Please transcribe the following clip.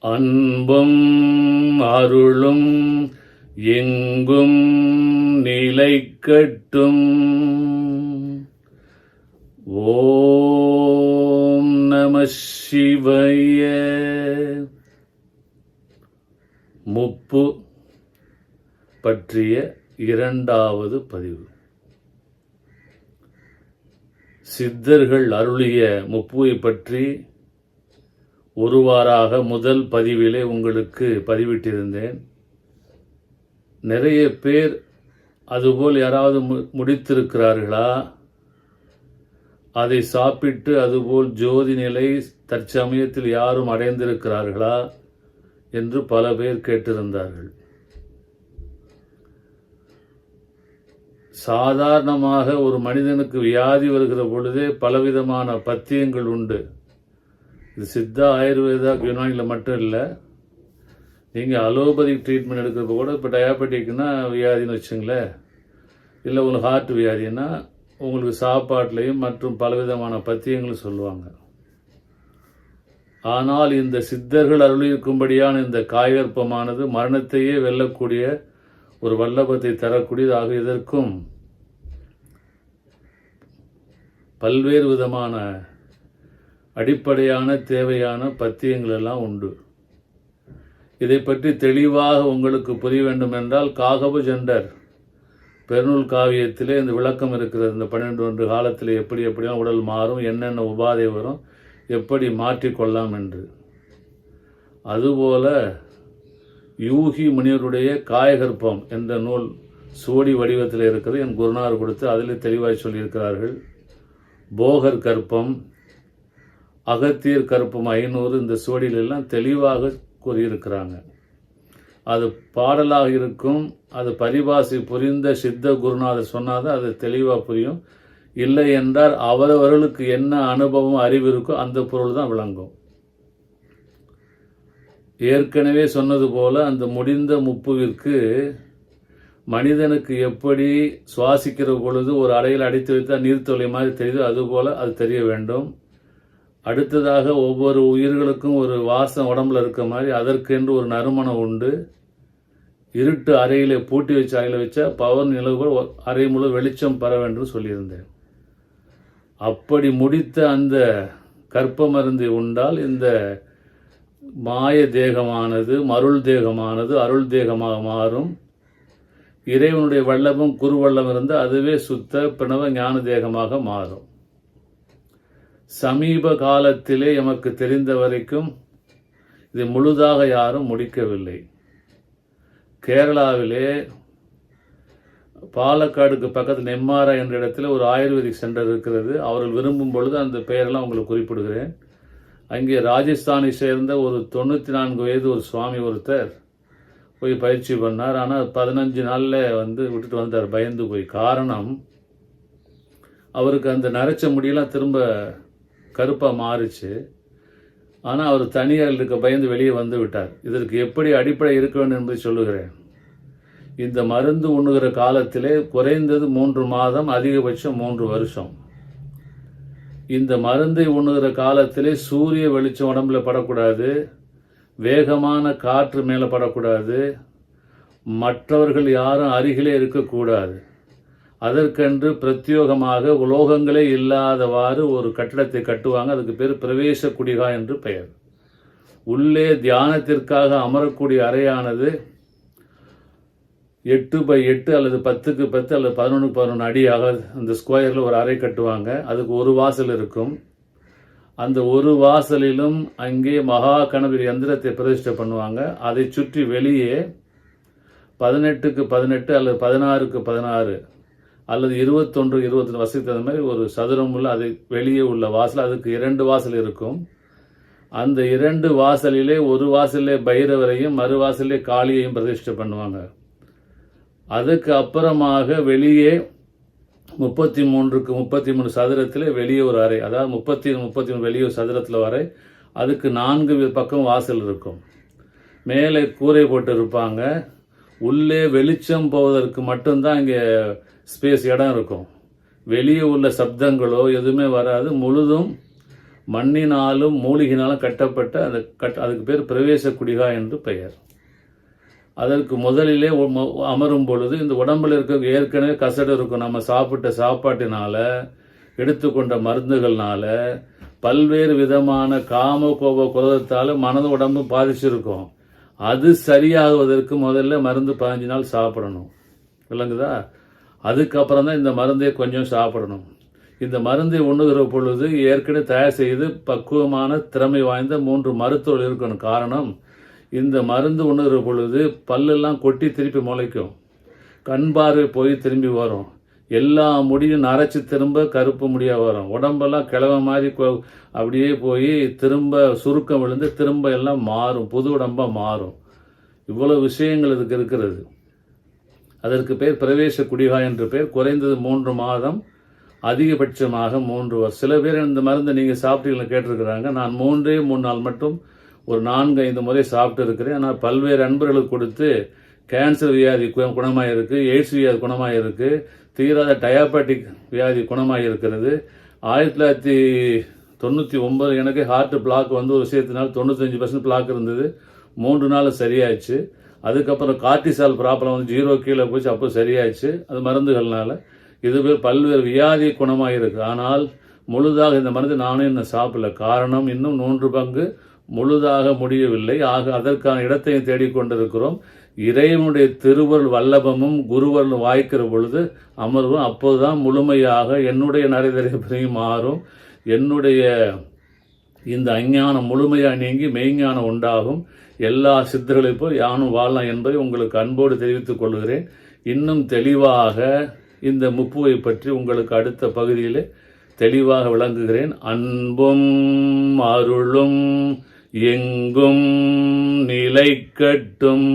அன்பும் அருளும் எங்கும் நிலைக்கட்டும். ஓம் நம சிவய. முப்பு பற்றிய இரண்டாவது பதிவு. சித்தர்கள் அருளிய முப்புவை பற்றி ஒருவாறாக முதல் பதிவிலே உங்களுக்கு பதிவிட்டிருந்தேன். நிறைய பேர் அதுபோல் யாராவது மு- முடித்திருக்கிறார்களா? அதை சாப்பிட்டு அதுபோல் ஜோதி நிலை தற்சமயத்தில் யாரும் அடைந்திருக்கிறார்களா? என்று பல பேர் கேட்டிருந்தார்கள். சாதாரணமாக ஒரு மனிதனுக்கு வியாதி வருகிற பொழுதே பலவிதமான பத்தியங்கள் உண்டு. இது சித்தா ஆயுர்வேதா யுனானியில் மட்டும் இல்லை நீங்கள் அலோபதிக் ட்ரீட்மெண்ட் எடுக்கிறப்ப கூட இப்போ டயாபெட்டிக்னா வியாதின்னு வச்சுங்களேன். இல்லை உங்களுக்கு ஹார்ட் வியாதின்னா உங்களுக்கு சாப்பாட்டிலையும் மற்றும் பலவிதமான பத்தியங்களும் சொல்லுவாங்க. ஆனால் இந்த சித்தர்கள் அருளியிருக்கும்படியான இந்த காய்கற்பமானது மரணத்தையே வெல்லக்கூடிய ஒரு வல்லபத்தை தரக்கூடியதாக இதற்கும் பல்வேறு விதமான அடிப்படையான தேவையான பத்தியங்கள் எல்லாம் உண்டு. இதை பற்றி தெளிவாக உங்களுக்கு புரிய வேண்டும் என்றால் காகப ஜெண்டர் பெருநூல் காவியத்திலே இந்த விளக்கம் இருக்கிறது. இந்த பன்னெண்டு ஒன்று காலத்தில் எப்படி எப்படிலாம் உடல் மாறும் என்னென்ன உபாதை வரும் எப்படி மாற்றிக்கொள்ளலாம் என்று. அதுபோல யூகி முனிவருடைய காயகற்பம் என்ற நூல் சுவடி வடிவத்தில் இருக்கிறது. என் குருநார் கொடுத்து அதில் தெளிவாய் சொல்லியிருக்கிறார்கள். போகர் கற்பம் அகத்தியர் கருப்பம் ஐநூறு இந்த சுவடியிலெல்லாம் தெளிவாக கூறியிருக்கிறாங்க. அது பாடலாக இருக்கும் அது பரிபாசி புரிந்த சித்த குருநாதர் சொன்னாதான் அது தெளிவாக புரியும். இல்லை என்றால் அவரவர்களுக்கு என்ன அனுபவம் அறிவு இருக்கோ அந்த பொருள் தான் விளங்கும். ஏற்கனவே சொன்னது போல அந்த முடிந்த முப்புவிற்கு மனிதனுக்கு எப்படி சுவாசிக்கிற பொழுது ஒரு அறையில் அடைத்து வைத்தால் நீர்த்தொலை மாதிரி தெரியுதோ அதுபோல் அது தெரிய வேண்டும். அடுத்ததாக ஒவ்வொரு உயிர்களுக்கும் ஒரு வாசம் உடம்புல இருக்க மாதிரி அதற்கென்று ஒரு நறுமணம் உண்டு. இருட்டு அறையில் பூட்டி வச்ச அறையில் வச்சா பவர் நிலவு அறை முழு வெளிச்சம் பெற வேண்டும் சொல்லியிருந்தேன். அப்படி முடித்த அந்த கற்ப மருந்தை உண்டால் இந்த மாய தேகமானது மருள் தேகமானது அருள் தேகமாக மாறும். இறைவனுடைய வல்லமும் குருவல்லம் இருந்து அதுவே சுத்த பிணவ ஞான தேகமாக மாறும். சமீப காலத்திலே எமக்கு தெரிந்த வரைக்கும் இது முழுதாக யாரும் முடிக்கவில்லை. கேரளாவிலே பாலக்காடுக்கு பக்கத்தில் நெம்மாரா என்ற இடத்துல ஒரு ஆயுர்வேதிக் சென்டர் இருக்கிறது. அவர்கள் விரும்பும் பொழுது அந்த பெயரெல்லாம் உங்களுக்கு குறிப்பிடுகிறேன். அங்கே ராஜஸ்தானை சேர்ந்த ஒரு தொண்ணூற்றி நான்கு வயது ஒரு சுவாமி ஒருத்தர் போய் பயிற்சி பண்ணார். ஆனால் பதினஞ்சு நாளில் வந்து விட்டுட்டு வந்தார். பயந்து போய். காரணம் அவருக்கு அந்த நரைச்ச முடியெல்லாம் திரும்ப கருப்பாக மாறுச்சு. ஆனால் அவர் தனியார் இருக்க பயந்து வெளியே வந்து விட்டார். இதற்கு எப்படி அடிப்படை இருக்க வேண்டும் என்பதை சொல்லுகிறேன். இந்த மருந்து உண்ணுகிற காலத்திலே குறைந்தது மூன்று மாதம் அதிகபட்சம் மூன்று வருஷம். இந்த மருந்தை உண்ணுகிற காலத்திலே சூரிய வெளிச்சம் உடம்புல படக்கூடாது. வேகமான காற்று மேலே படக்கூடாது. மற்றவர்கள் யாரும் அருகிலே இருக்கக்கூடாது. அதற்கென்று பிரத்யோகமாக உலோகங்களே இல்லாதவாறு ஒரு கட்டிடத்தை கட்டுவாங்க. அதுக்கு பேர் பிரவேச குடிகா என்று பெயர். உள்ளே தியானத்திற்காக அமரக்கூடிய அறையானது எட்டு பை எட்டு அல்லது பத்துக்கு பத்து அல்லது பதினொன்று பதினொன்று அடியாக அந்த ஸ்கொயரில் ஒரு அறை கட்டுவாங்க. அதுக்கு ஒரு வாசல் இருக்கும். அந்த ஒரு வாசலிலும் அங்கே மகா கணபதி யந்திரத்தை பிரதிஷ்டை பண்ணுவாங்க. அதை சுற்றி வெளியே பதினெட்டுக்கு பதினெட்டு அல்லது பதினாறுக்கு பதினாறு அல்லது இருபத்தொன்று இருபத்தொன்று வசதி தகுந்த மாதிரி ஒரு சதுரம் உள்ள அது வெளியே உள்ள வாசல் அதுக்கு இரண்டு வாசல் இருக்கும். அந்த இரண்டு வாசலிலே ஒரு வாசலிலே பைரவரையும் மறு வாசலிலே காளியையும் பிரதிஷ்டை பண்ணுவாங்க. அதுக்கு அப்புறமாக வெளியே முப்பத்தி மூன்றுக்கு முப்பத்தி மூணு சதுரத்தில் வெளியே ஒரு அறை. அதாவது முப்பத்தி முப்பத்தி மூணு வெளியே ஒரு சதுரத்தில் வரை அதுக்கு நான்கு பக்கம் வாசல் இருக்கும். மேலே கூரை போட்டு இருப்பாங்க. உள்ளே வெளிச்சம் போவதற்கு மட்டும்தான் இங்கே ஸ்பேஸ் இடம் இருக்கும். வெளியே உள்ள சப்தங்களோ எதுவுமே வராது. முழுதும் மண்ணினாலும் மூலிகினாலும் கட்டப்பட்ட அந்த கட் அதுக்கு பேர் பிரவேச குடிகா என்று பெயர். அதற்கு முதலிலே அமரும் பொழுது இந்த உடம்புல இருக்க ஏற்கனவே கசடு இருக்கும் நம்ம சாப்பிட்ட சாப்பாட்டினால எடுத்துக்கொண்ட மருந்துகள்னால பல்வேறு விதமான காம கோப குரதத்தால் மனது உடம்பு பாதிச்சிருக்கும். அது சரியாகுவதற்கு முதல்ல மருந்து பதினஞ்சு நாள் சாப்பிடணும். விளங்குதா? அதுக்கப்புறம் தான் இந்த மருந்தை கொஞ்சம் சாப்பிடணும். இந்த மருந்தை உண்ணுகிற பொழுது ஏற்கனவே தயார் செய்து பக்குவமான திறமை வாய்ந்த மூன்று மருத்துவர்கள் இருக்கணும். காரணம் இந்த மருந்து உண்ணுகிற பொழுது பல்லெல்லாம் கொட்டி திருப்பி முளைக்கும். கண் பார்வை போய் திரும்பி வரும். எல்லா முடியும் நரைச்சி திரும்ப கருப்பு முடியாக வரும். உடம்பெல்லாம் கிழவ மாதிரி அப்படியே போய் திரும்ப சுருக்கம் விழுந்து திரும்ப எல்லாம் மாறும். புது உடம்பாக மாறும். இவ்வளவு விஷயங்கள் இதுக்கு இருக்கிறது. அதற்கு பேர் பிரவேச குடிகா என்று பேர். குறைந்தது மூன்று மாதம் அதிகபட்சமாக மூன்று வருஷம் சில பேர் இந்த மருந்து நீங்கள் சாப்பிட்டீங்களா கேட்டிருக்கிறாங்க. நான் மூன்றே மூணு நாள் மட்டும் ஒரு நான்கு ஐந்து முறை சாப்பிட்டு இருக்கிறேன். ஆனால் பல்வேறு அன்பர்களுக்கு கொடுத்து கேன்சர் வியாதி கு- குணமாக இருக்குது எய்ட்ஸ் வியாதி குணமாக இருக்குது தீராத டயாபெட்டிக் வியாதி குணமாக இருக்கிறது. ஆயிரத்தி தொள்ளாயிரத்தி தொண்ணூற்றி ஒம்பது எனக்கு ஹார்ட் பிளாக் வந்து ஒரு விஷயத்தினால தொண்ணூத்தஞ்சு பர்சன்ட் பிளாக் இருந்தது. மூன்று நாள் சரியாயிடுச்சு. அதுக்கப்புறம் கார்டிசால் ப்ராப்ளம் வந்து ஜீரோ கீழே போச்சு அப்போ சரியாயிடுச்சு. அது மருந்துகள்னால. இதுவே பல்வேறு வியாதி குணமாக இருக்குது ஆனால் முழுதாக இந்த மருந்து நானும் இன்னும் சாப்பிடல. காரணம் இன்னும் மூன்று பங்கு முழுதாக முடியவில்லை. ஆக அதற்கான இடத்தையும் தேடிக்கொண்டிருக்கிறோம். இறைவனுடைய திருவருள் வல்லபமும் குருவருள் வாய்க்கிற பொழுது அமர்வும் அப்போதுதான் முழுமையாக என்னுடைய நரைதரையும் மாறும். என்னுடைய இந்த அஞ்ஞானம் முழுமையாக நீங்கி மெய்ஞானம் உண்டாகும். எல்லா சித்தர்களையும் போல் யானும் வாழலாம் என்பதை உங்களுக்கு அன்போடு தெரிவித்துக் கொள்கிறேன். இன்னும் தெளிவாக இந்த முப்புவை பற்றி உங்களுக்கு அடுத்த பகுதியில் தெளிவாக விளங்குகிறேன். அன்பும் அருளும் எங்கும் நிலைக்கட்டும்.